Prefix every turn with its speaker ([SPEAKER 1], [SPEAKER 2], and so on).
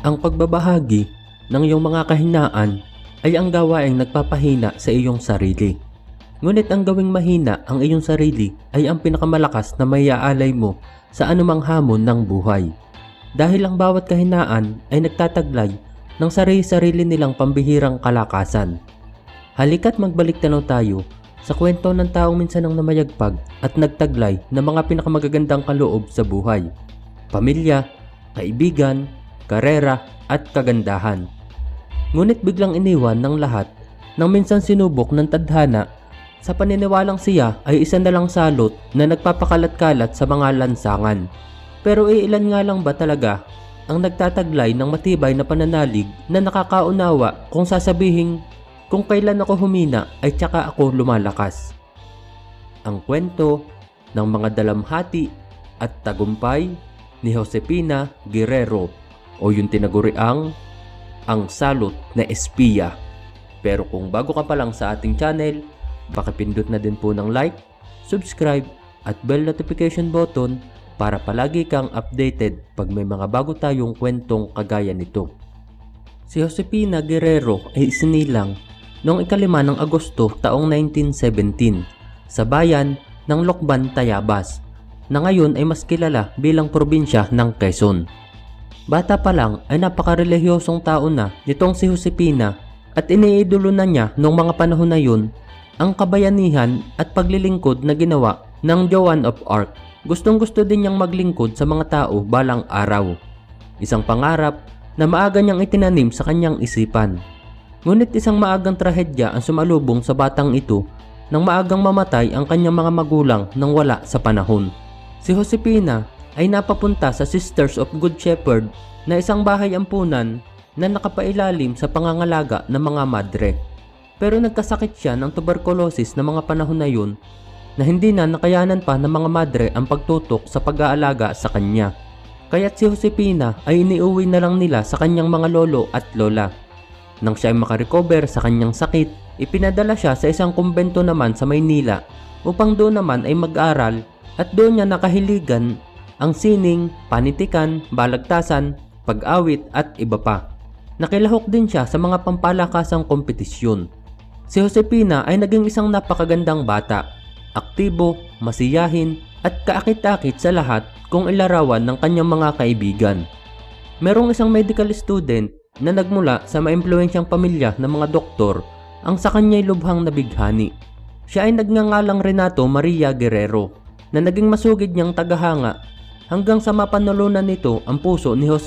[SPEAKER 1] Ang pagbabahagi ng iyong mga kahinaan ay ang gawaing nagpapahina sa iyong sarili. Ngunit ang gawing mahina ang iyong sarili ay ang pinakamalakas na mayaalay mo sa anumang hamon ng buhay. Dahil ang bawat kahinaan ay nagtataglay ng sarili-sarili nilang pambihirang kalakasan. Halika't magbalik tanaw tayo sa kwento ng taong minsan ang namayagpag at nagtaglay ng mga pinakamagagandang kaloob sa buhay. Pamilya, kaibigan, karera at kagandahan. Ngunit biglang iniwan ng lahat nang minsan sinubok ng tadhana sa paniniwalang siya ay isa na lang salot na nagpapakalat-kalat sa mga lansangan. Pero iilan nga lang ba talaga ang nagtataglay ng matibay na pananalig na nakakaunawa kung sasabihing kung kailan ako humina ay tsaka ako lumalakas. Ang kwento ng mga dalamhati at tagumpay ni Josepina Guerrero o yung tinaguriang ang salot na espiya. Pero kung bago ka pa lang sa ating channel, pakipindot na din po ng like, subscribe at bell notification button para palagi kang updated pag may mga bago tayong kwentong kagaya nito. Si Josepina Guerrero ay isinilang noong ikalima ng Agosto taong 1917 sa bayan ng Lokban, Tayabas na ngayon ay mas kilala bilang probinsya ng Quezon. Bata pa lang ay napakarelihiyosong tao na nitong si Josepina at iniidolo na niya noong mga panahon na yun ang kabayanihan at paglilingkod na ginawa ng Joan of Arc. Gustong gusto din niyang maglingkod sa mga tao balang araw. Isang pangarap na maaga niyang itinanim sa kanyang isipan. Ngunit isang maagang trahedya ang sumalubong sa batang ito nang maagang mamatay ang kanyang mga magulang nang wala sa panahon. Si Josepina ay napapunta sa Sisters of Good Shepherd na isang bahay ampunan na nakapailalim sa pangangalaga ng mga madre. Pero nagkasakit siya ng tuberculosis na mga panahon na yun na hindi na nakayanan pa ng mga madre ang pagtutok sa pag-aalaga sa kanya. Kaya't si Josepina ay iniuwi na lang nila sa kanyang mga lolo at lola. Nang siya ay makarecover sa kanyang sakit, ipinadala siya sa isang kumbento naman sa Maynila upang doon naman ay mag-aral at doon niya nakahiligan ang sining, panitikan, balagtasan, pag-awit at iba pa. Nakilahok din siya sa mga pampalakasang kompetisyon. Si Josepina ay naging isang napakagandang bata, aktibo, masiyahin at kaakit-akit sa lahat kung ilarawan ng kanyang mga kaibigan. Merong isang medical student na nagmula sa maimpluwensyang pamilya ng mga doktor ang sa kanya'y lubhang nabighani. Siya ay nagngangalang Renato Maria Guerrero na naging masugid niyang tagahanga hanggang sa mapanulunan nito ang puso ni Jose